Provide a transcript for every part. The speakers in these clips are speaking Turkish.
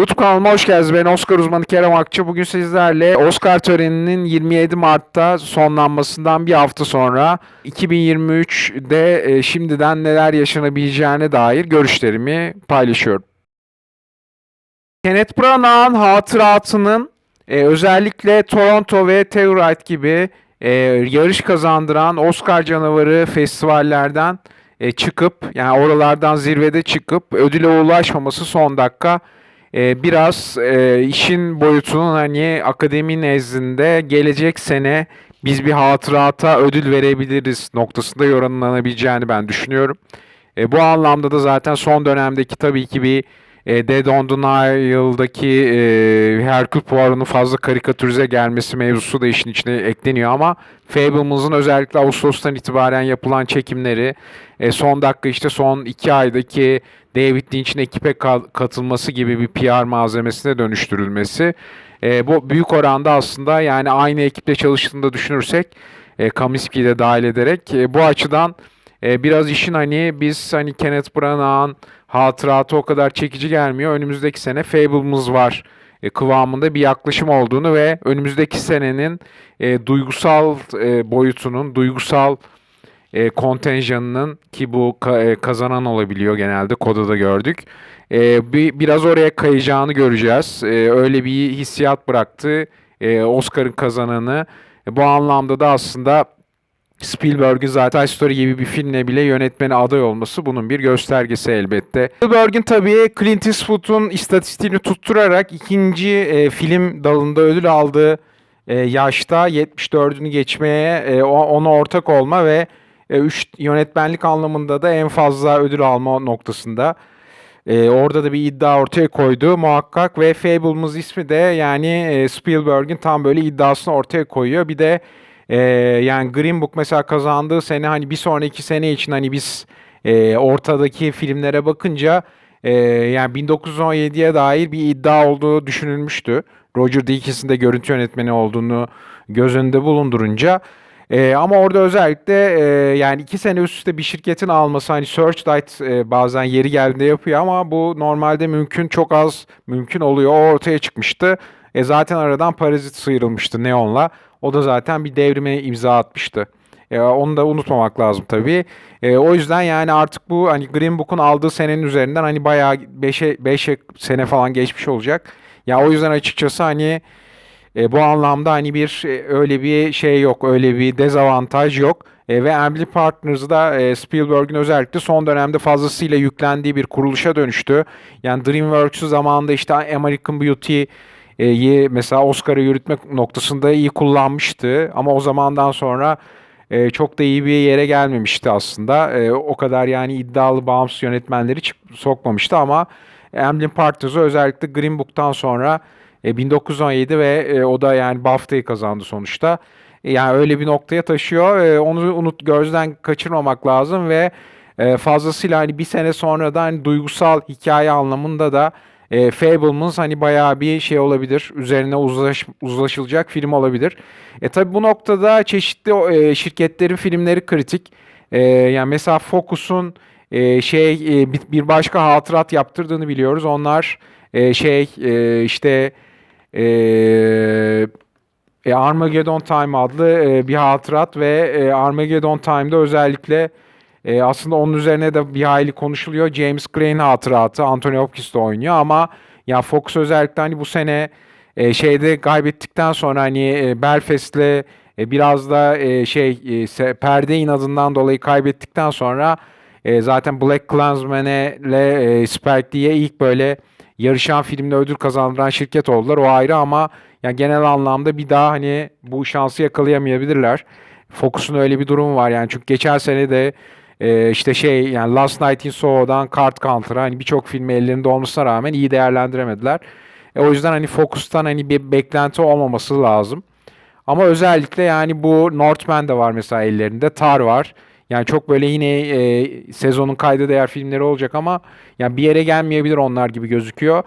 YouTube kanalıma hoş geldiniz. Ben Oscar uzmanı Kerem Akçı. Bugün sizlerle Oscar töreninin 27 Mart'ta sonlanmasından bir hafta sonra 2023'de e, şimdiden neler yaşanabileceğine dair görüşlerimi paylaşıyorum. Kenneth Branagh'ın hatıratının e, özellikle Toronto ve Telluride gibi e, yarış kazandıran Oscar canavarı festivallerden çıkıp yani oralardan zirvede çıkıp ödüle ulaşmaması son dakika e, biraz e, işin boyutunun hani akademi nezdinde gelecek sene biz bir hatırata ödül verebiliriz noktasında yorumlanabileceğini ben düşünüyorum. E, bu anlamda da zaten son dönemdeki tabii ki bir e, Dead on the Nile'daki e, Hercule Poirot'un fazla karikatürize gelmesi mevzusu da işin içine ekleniyor. Ama Fableman'ın özellikle Ağustos'tan itibaren yapılan çekimleri e, son dakika işte son iki aydaki David Lynch'in ekipe ka- katılması gibi bir PR malzemesine dönüştürülmesi e, bu büyük oranda aslında yani aynı ekiple çalıştığını da düşünürsek e, Kaminski'yi de dahil ederek e, bu açıdan e, biraz işin hani biz hani Kenneth Branagh'ın hatıratı o kadar çekici gelmiyor. Önümüzdeki sene Fable'ımız var e, kıvamında bir yaklaşım olduğunu ve önümüzdeki senenin e, duygusal e, boyutunun, duygusal e, kontenjanının ki bu ka- e, kazanan olabiliyor genelde koda da gördük. E, bir, biraz oraya kayacağını göreceğiz. E, öyle bir hissiyat bıraktı e, Oscar'ın kazananı. E, bu anlamda da aslında Spielberg'in zaten Toy Story gibi bir filmle bile yönetmeni aday olması bunun bir göstergesi elbette. Spielberg'in tabii Clint Eastwood'un istatistiğini tutturarak ikinci e, film dalında ödül aldığı e, yaşta 74'ünü geçmeye e, ona ortak olma ve e, üç yönetmenlik anlamında da en fazla ödül alma noktasında. E, orada da bir iddia ortaya koydu muhakkak ve Fable'ımız ismi de yani e, Spielberg'in tam böyle iddiasını ortaya koyuyor. Bir de e, yani Green Book mesela kazandığı sene hani bir sonraki sene için hani biz e, ortadaki filmlere bakınca e, yani 1917'ye dair bir iddia olduğu düşünülmüştü. Roger Deakis'in de görüntü yönetmeni olduğunu göz önünde bulundurunca. E, ama orada özellikle e, yani iki sene üst üste bir şirketin alması hani Searchlight e, bazen yeri geldiğinde yapıyor ama bu normalde mümkün çok az mümkün oluyor. O ortaya çıkmıştı. E, zaten aradan Parazit sıyrılmıştı Neon'la. O da zaten bir devrime imza atmıştı. E, onu da unutmamak lazım tabii. E, o yüzden yani artık bu hani Green Book'un aldığı senenin üzerinden hani bayağı 5'e 5 sene falan geçmiş olacak. Ya o yüzden açıkçası hani e, bu anlamda hani bir e, öyle bir şey yok, öyle bir dezavantaj yok. E, ve Emily Partners e, Spielberg'in özellikle son dönemde fazlasıyla yüklendiği bir kuruluşa dönüştü. Yani DreamWorks'u zamanında işte American Beauty'yi mesela Oscar'a yürütmek noktasında iyi kullanmıştı. Ama o zamandan sonra e, çok da iyi bir yere gelmemişti aslında. E, o kadar yani iddialı bağımsız yönetmenleri sokmamıştı ama Emily Partners'ı özellikle Green Book'tan sonra e, 1917 ve e, o da yani BAFTA'yı kazandı sonuçta. E, yani öyle bir noktaya taşıyor. E, onu unut gözden kaçırmamak lazım ve e, fazlasıyla hani bir sene sonra da hani duygusal hikaye anlamında da e, Fablemans hani bayağı bir şey olabilir. Üzerine uzlaş, uzlaşılacak film olabilir. E tabi bu noktada çeşitli e, şirketlerin filmleri kritik. E, yani mesela Focus'un e, şey e, bir, bir başka hatırat yaptırdığını biliyoruz. Onlar e, şey e, işte e, e, Armageddon Time adlı e, bir hatırat ve e, Armageddon Time'da özellikle e, aslında onun üzerine de bir hayli konuşuluyor. James Gray'in hatıratı Anthony Hopkins de oynuyor ama ya Fox özellikle hani bu sene e, şeyde kaybettikten sonra hani e, Belfast'le e, biraz da e, şey e, perde inadından dolayı kaybettikten sonra e, zaten Black Klansman'e ile e, Spike Lee'ye ilk böyle yarışan filmde ödül kazandıran şirket oldular. O ayrı ama yani genel anlamda bir daha hani bu şansı yakalayamayabilirler. Focus'un öyle bir durumu var yani çünkü geçen sene de e, işte şey yani Last Night in Soho'dan Card Counter'a hani birçok filmi ellerinde olmasına rağmen iyi değerlendiremediler. E, o yüzden hani Focus'tan hani bir beklenti olmaması lazım. Ama özellikle yani bu Northman de var mesela ellerinde. Tar var. Yani çok böyle yine e, sezonun kayda değer filmleri olacak ama yani bir yere gelmeyebilir onlar gibi gözüküyor.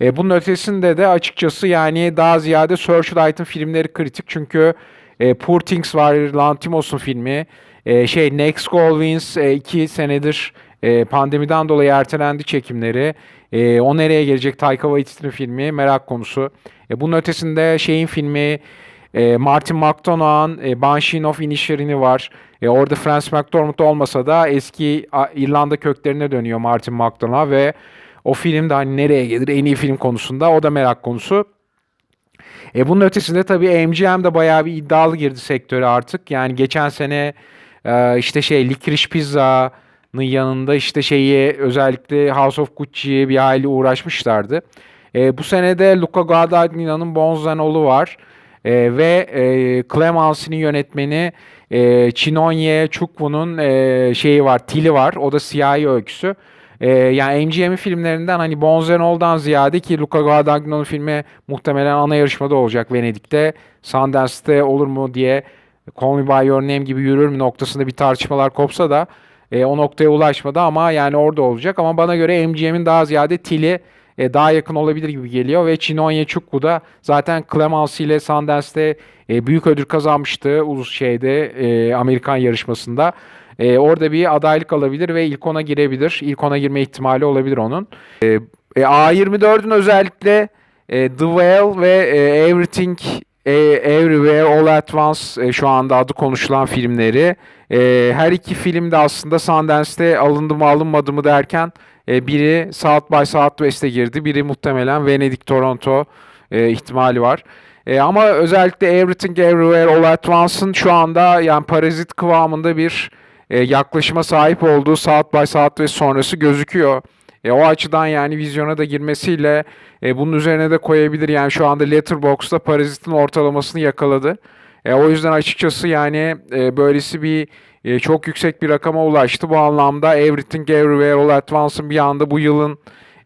E, bunun ötesinde de açıkçası yani daha ziyade Searchlight'ın filmleri kritik çünkü e, Poor Things var, Lantimos'un filmi. E, şey Next Goal Wins e, iki senedir e, pandemiden dolayı ertelendi çekimleri. E, o nereye gelecek? Taika Waititi'nin filmi merak konusu. E, bunun ötesinde şeyin filmi e, Martin McDonagh'ın e, Banshee'in of Inisherin'i var. E, orada Francis McDormand olmasa da eski İrlanda köklerine dönüyor Martin McDonagh ve o film de hani nereye gelir en iyi film konusunda o da merak konusu. E, bunun ötesinde tabii MGM de bayağı bir iddialı girdi sektöre artık. Yani geçen sene e, işte şey Licorice Pizza'nın yanında işte şeyi özellikle House of Gucci'ye bir aile uğraşmışlardı. E, bu sene de Luca Guadagnino'nun All'u var. E, ve e, Clemence'nin yönetmeni e, Chinonye Chukwo'nun e, şeyi var, Tili var. O da siyahi öyküsü. E, yani MGM'in filmlerinden hani All'dan ziyade ki Luca Guadagnino'nun filmi muhtemelen ana yarışmada olacak Venedik'te. Sundance'te olur mu diye Call Me By Your Name gibi yürür mü noktasında bir tartışmalar kopsa da e, o noktaya ulaşmadı ama yani orada olacak. Ama bana göre MGM'in daha ziyade Tili e, daha yakın olabilir gibi geliyor ve Chinonye Chukwu da zaten Clemency ile Sundance'te e, büyük ödül kazanmıştı ulus şeyde e, Amerikan yarışmasında. E, orada bir adaylık alabilir ve ilk ona girebilir. İlk ona girme ihtimali olabilir onun. E, e, A24'ün özellikle e, The Whale ve e, Everything e, Everywhere All At Once e, şu anda adı konuşulan filmleri. E, her iki film de aslında Sundance'te alındı mı alınmadı mı derken e, biri South by Southwest'e girdi. Biri muhtemelen Venedik, Toronto ihtimali var. Ama özellikle Everything Everywhere All At Once'ın şu anda yani parazit kıvamında bir e, yaklaşıma sahip olduğu South by Southwest sonrası gözüküyor. E, o açıdan yani vizyona da girmesiyle e, bunun üzerine de koyabilir. Yani şu anda Letterboxd'da Parazit'in ortalamasını yakaladı. E, o yüzden açıkçası yani e, böylesi bir e, çok yüksek bir rakama ulaştı. Bu anlamda Everything Everywhere All At Once'ın bir anda bu yılın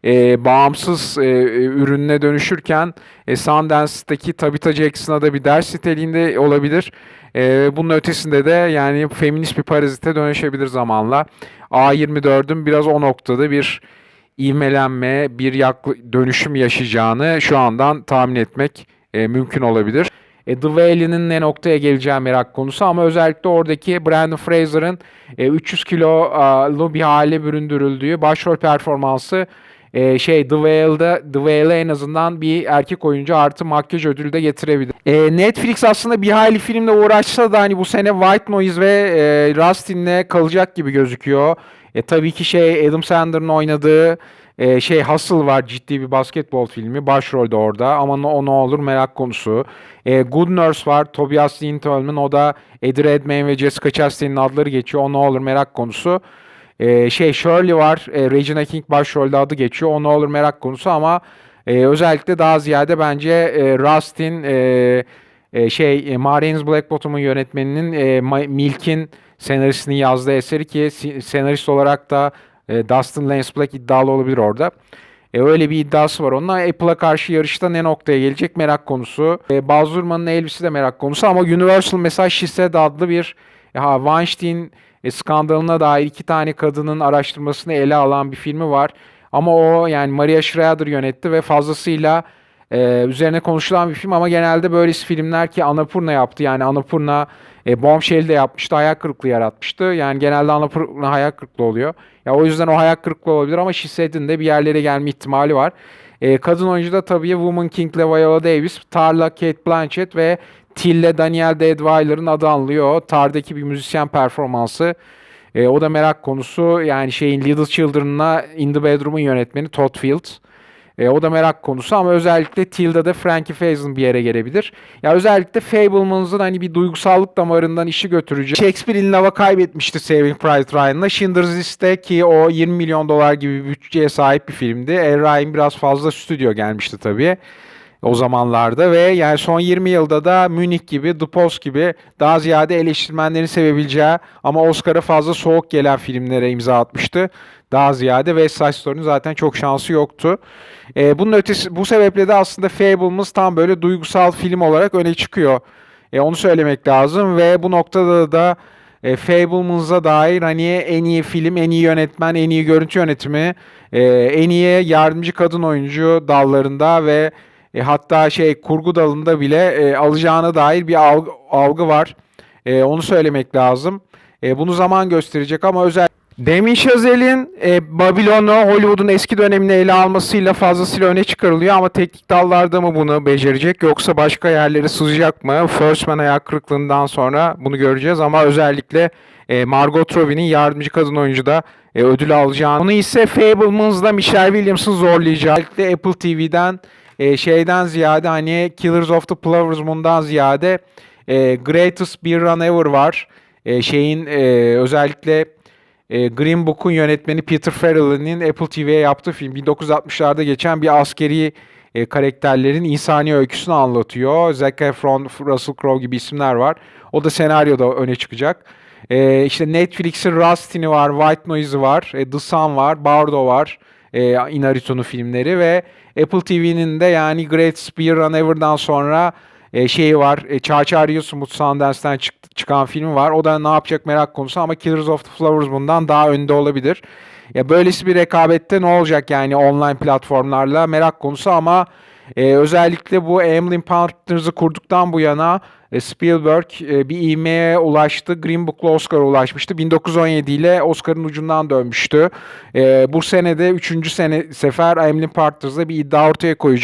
e, bağımsız e, ürününe dönüşürken e, Sundance'daki Tabitha Jackson'a da bir ders niteliğinde olabilir. E, bunun ötesinde de yani feminist bir parazite dönüşebilir zamanla. A24'ün biraz o noktada bir ivmelenme, bir yakla- dönüşüm yaşayacağını şu andan tahmin etmek e, mümkün olabilir. E, The Whale'nin ne noktaya geleceği merak konusu ama özellikle oradaki Brandon Fraser'ın e, 300 kilolu bir hale büründürüldüğü başrol performansı e, şey The Whale'da The Whale'e en azından bir erkek oyuncu artı makyaj ödülü de getirebilir. E, Netflix aslında bir hayli filmle uğraşsa da hani bu sene White Noise ve e, Rustin'le kalacak gibi gözüküyor. E, tabii ki şey Adam Sandler'ın oynadığı e, şey Hustle var ciddi bir basketbol filmi. Başrolde orada ama no, o ne olur merak konusu. E, Good Nurse var. Tobias Lindholm'un o da Eddie Redmayne ve Jessica Chastain'in adları geçiyor. O ne olur merak konusu. E, şey Shirley var. E, Regina King başrolde adı geçiyor. O ne olur merak konusu ama e, özellikle daha ziyade bence e, Rustin e, e, şey e, Marian's Blackbottom'un yönetmeninin e, Milk'in senaristini yazdığı eseri ki senarist olarak da e, Dustin Lance Black iddialı olabilir orada. E, öyle bir iddiası var onunla. Apple'a karşı yarışta ne noktaya gelecek merak konusu. E, Baz Luhrmann'ın elbisi de merak konusu ama Universal mesela Said adlı bir ha, Weinstein e, skandalına dair iki tane kadının araştırmasını ele alan bir filmi var. Ama o yani Maria Schrader yönetti ve fazlasıyla e, üzerine konuşulan bir film ama genelde böylesi filmler ki Annapurna yaptı. Yani Annapurna e, Bombshell'de yapmıştı. Hayal kırıklığı yaratmıştı. Yani genelde Annapurna hayal kırıklığı oluyor. Ya o yüzden o hayal kırıklığı olabilir ama Said'in de bir yerlere gelme ihtimali var. E, kadın oyuncu da tabii Woman King'le Viola Davis, Tar'la Kate Blanchett ve Till'le Daniel Deadweiler'ın adı anılıyor. Tar'daki bir müzisyen performansı. E, o da merak konusu. Yani şeyin Little Children'la In the Bedroom'un yönetmeni Todd Field. E, o da merak konusu ama özellikle Tilda'da Frankie Faison bir yere gelebilir. Ya özellikle Fableman's'ın hani bir duygusallık damarından işi götürücü. Shakespeare in Love'a kaybetmişti Saving Private Ryan'la. Schindler's List'te ki o 20 milyon dolar gibi bir bütçeye sahip bir filmdi. El Ryan biraz fazla stüdyo gelmişti tabii o zamanlarda ve yani son 20 yılda da Münih gibi, The Post gibi daha ziyade eleştirmenlerin sevebileceği ama Oscar'a fazla soğuk gelen filmlere imza atmıştı. Daha ziyade West Side Story'nin zaten çok şansı yoktu. E, bunun ötesi bu sebeple de aslında Fablemans tam böyle duygusal film olarak öne çıkıyor. E, onu söylemek lazım ve bu noktada da e, Fablemans'a dair hani en iyi film, en iyi yönetmen, en iyi görüntü yönetimi, e, en iyi yardımcı kadın oyuncu dallarında ve e, hatta şey kurgu dalında bile e, alacağına dair bir algı, algı var. E, onu söylemek lazım. E, bunu zaman gösterecek ama özel Damien Chazelle'in e, Babylon'u Hollywood'un eski dönemini ele almasıyla fazlasıyla öne çıkarılıyor ama teknik dallarda mı bunu becerecek yoksa başka yerlere sızacak mı? First Man ayak kırıklığından sonra bunu göreceğiz ama özellikle e, Margot Robbie'nin yardımcı kadın oyuncuda e, ödül alacağını. Onu ise Fablemans'da Michelle Williams'ın zorlayacağı. Özellikle Apple TV'den e, şeyden ziyade hani Killers of the Flowers Moon'dan ziyade e, Greatest Bir Run Ever var. E, şeyin e, özellikle e, Green Book'un yönetmeni Peter Farrell'in Apple TV'ye yaptığı film 1960'larda geçen bir askeri e, karakterlerin insani öyküsünü anlatıyor. Zac Efron, Russell Crowe gibi isimler var. O da senaryoda öne çıkacak. E, işte Netflix'in Rustin'i var, White Noise'ı var, e, The Sun var, Bardo var. E, Inarritu'nun filmleri ve Apple TV'nin de yani Great Spear Run Ever'dan sonra e, şeyi var. E, Arıyorsun Umut Sundance'den çıktı, çıkan filmi var. O da ne yapacak merak konusu ama Killers of the Flowers bundan daha önde olabilir. Ya böylesi bir rekabette ne olacak yani online platformlarla merak konusu ama e, özellikle bu Amblin Partners'ı kurduktan bu yana Spielberg e, bir ivmeye ulaştı. Green Book'la Oscar'a ulaşmıştı. 1917 ile Oscar'ın ucundan dönmüştü. E, bu sene de 3. sene sefer Amblin Partners'la bir iddia ortaya koyacak.